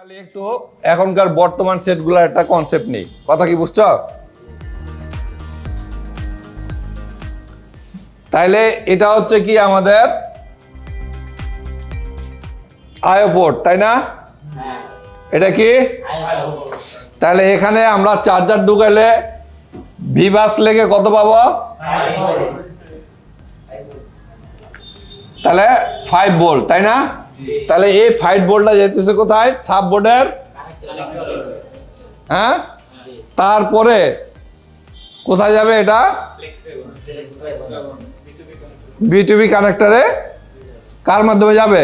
খালি একটু এখনকার বর্তমান সেটগুলোর একটা কনসেপ্ট নেই। কথা কি বুঝছ? তাইলে এটা হচ্ছে কি আমাদের আয়োপোর্ট তাই না? এটা কি? তাহলে এখানে আমরা চার্জার ঢুকাইলে ভিভাস লেগে কত পাবো? তাহলে ফাইভ ভোল্ট তাই না? তাহলে এই ফাইট বোর্ডটা যেতেছে কোথায়? সাব বোর্ডের হ্যাঁ? তারপরে কোথায় যাবে এটা? বিটিভি কানেক্টরে কার মাধ্যমে যাবে?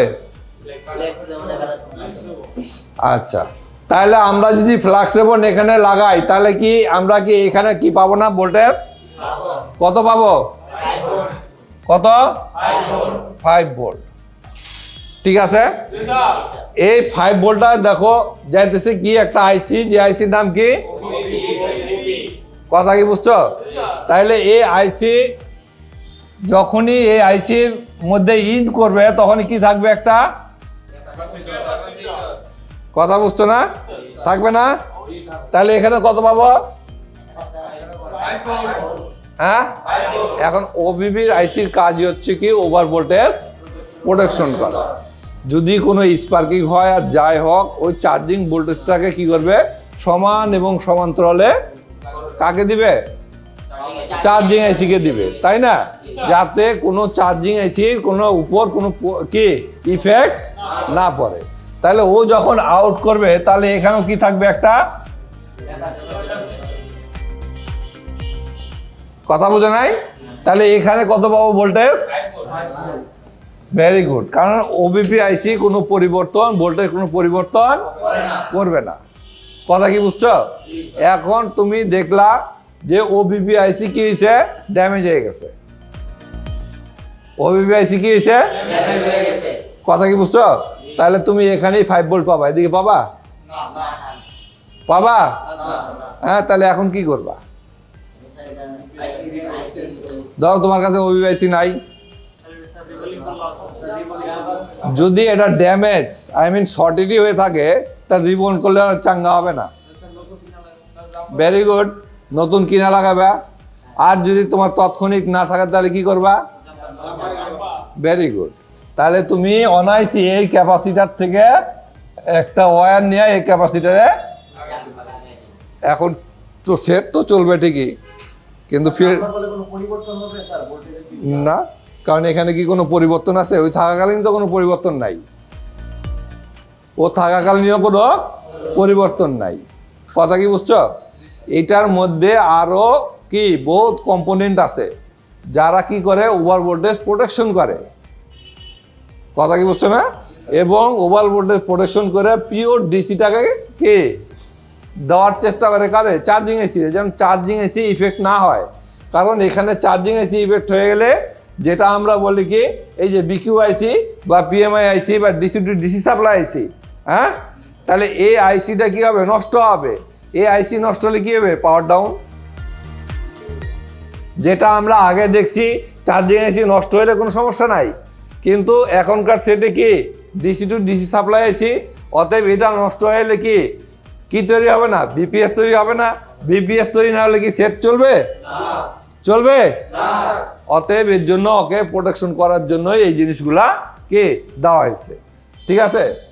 আচ্ছা তাহলে আমরা যদি ফ্লাক্স রেবন এখানে লাগাই তাহলে কি আমরা কি এখানে কি পাবো না ভোল্টেজ কত পাবো? কত? ফাইভ ভোল্ট ঠিক আছে? এই ফাইভ ভোল্টটা দেখো, যাইতেছে কি একটা আইসি যে আইসির নাম কি? কথা কি বুঝছ? তাইলে এই আইসি যখনই এই আইসির মধ্যে ইন করবে তখন কি থাকবে একটা? কথা বুঝছ না? থাকবে না? তাহলে এখানে কত পাবো? হ্যাঁ? এখন ওবিবির আইসির কাজই হচ্ছে কি ওভার ভোল্টেজ প্রোটেকশন করা। যদি কোনো স্পার্কিং হয় আর যাই হোক, ওই চার্জিং ভোল্টেজটাকে কি করবে? সমান এবং সমান্তরালে কাকে দিবে? চার্জিং আইসিকে দিবে, তাই না? যাতে কোনো চার্জিং আইসির কোনো উপর কোনো কি ইফেক্ট না পড়ে। তাহলে ও যখন আউট করবে, তাহলে এখানেও কি থাকবে একটা? কথা বোঝা নাই? তাহলে এখানে কত পাবো ভোল্টেজ ভেরি গুড কারণ ওবিপি আইসি কোনো পরিবর্তন, ভোল্টেজ কোনো পরিবর্তন করবে না। কথা কি বুঝছ? এখন তুমি দেখলা যে ওবিপি আইসি কি হয়েছে ড্যামেজ হয়ে গেছে। ওবিপি আইসি কি হয়েছে কথা কি বুঝছ? তাহলে তুমি এখানেই ফাইভ ভোল্ট পাবা। এদিকে পাবা? পাবা? হ্যাঁ তাহলে এখন কি করবা? ধরো তোমার কাছে ওবিআইসি নাই। যদি এটা ড্যামেজ আই মিন শর্টেডই হয়ে থাকে তা রিবন করলে আর চাঙ্গা হবে না। ভেরি গুড নতুন কিনা লাগাবে। আর যদি তোমার তাৎক্ষণিক না থাকে তাহলে কি করবা? ভেরি গুড তাহলে তুমি অনাইসি এই ক্যাপাসিটার থেকে একটা ওয়্যার নিয়ে এই ক্যাপাসিটারে এখন তো সেট তো চলবে ঠিকই। কিন্তু না। কারণ এখানে কি কোনো পরিবর্তন আছে? ওই থাকাকালীন তো কোনো পরিবর্তন নাই। ও থাকাকালীনও কোনো পরিবর্তন নাই। কথা কি বুঝছ? এটার মধ্যে আরও কি, বহুত কম্পোনেন্ট আছে। যারা কি করে? ওভার ভোল্টেজ প্রোটেকশন করে। কথা কি বুঝছ না? এবং ওভার ভোল্টেজ প্রোটেকশন করে পিওর ডিসিটাকে কে? দেওয়ার চেষ্টা করে কারে? চার্জিং এসি যেমন চার্জিং এসি ইফেক্ট না হয়। কারণ এখানে চার্জিং এসি ইফেক্ট হয়ে গেলে যেটা আমরা বলি কি এই যে বিকিউ আইসি বা পিএমআই আইসি বা DC to DC supply IC হ্যাঁ? তাহলে এই আইসিটা কী হবে? নষ্ট হবে। এই আইসি নষ্ট হলে কী হবে? পাওয়ার ডাউন যেটা আমরা আগে দেখছি চার্জিং এসি নষ্ট হলে কোনো সমস্যা নাই। কিন্তু এখনকার সেটে কি? DC to DC supply IC অতএব এটা নষ্ট হয়ে গেলে কি? কি তৈরি হবে না? বিপিএস তৈরি হবে না? বিপিএস তৈরি না হলে কি সেট চলবে? চলবে? অতএব এর জন্য ওকে প্রোটেকশন করার জন্য এই জিনিসগুলা কে দেওয়া হয়েছে। ঠিক আছে?